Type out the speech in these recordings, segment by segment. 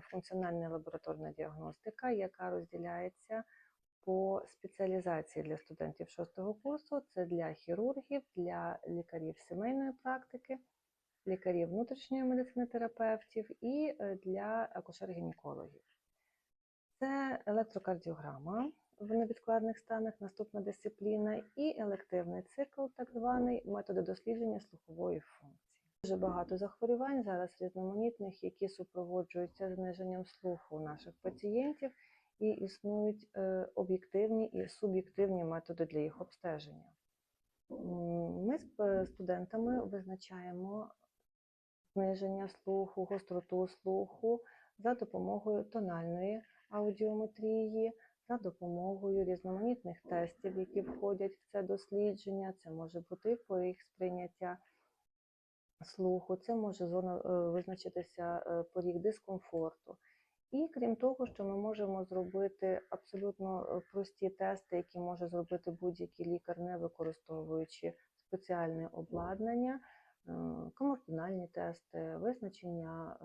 функціональна лабораторна діагностика, яка розділяється по спеціалізації для студентів шостого курсу. Це для хірургів, для лікарів сімейної практики, лікарів внутрішньої медицини терапевтів і е, для акушер-гінекологів. Це електрокардіограма в невідкладних станах, наступна дисципліна, і елективний цикл, так званий методи дослідження слухової функції. Дуже багато захворювань зараз різноманітних, які супроводжуються зниженням слуху наших пацієнтів, і існують е, об'єктивні і суб'єктивні методи для їх обстеження. Ми з е, студентами визначаємо зниження слуху, гостроту слуху за допомогою тональної аудіометрії, за допомогою різноманітних тестів, які входять в це дослідження. Це може бути поріг сприйняття слуху, це може зона, е, визначитися е, поріг дискомфорту. І крім того, що ми можемо зробити абсолютно е, прості тести, які може зробити будь-який лікар, не використовуючи спеціальне обладнання, комортональні тести, визначення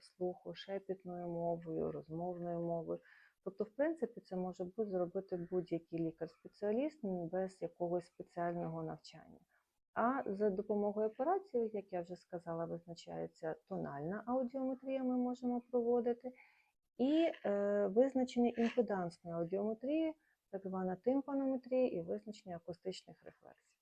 слуху шепітною мовою, розмовною мовою. Тобто, в принципі, це може бути зробити будь-який лікар-спеціаліст без якогось спеціального навчання. А за допомогою операції, як я вже сказала, визначається тональна аудіометрія, ми можемо проводити, і е, визначення імпедансної аудіометрії, так звана тимпанометрія і визначення акустичних рефлексій.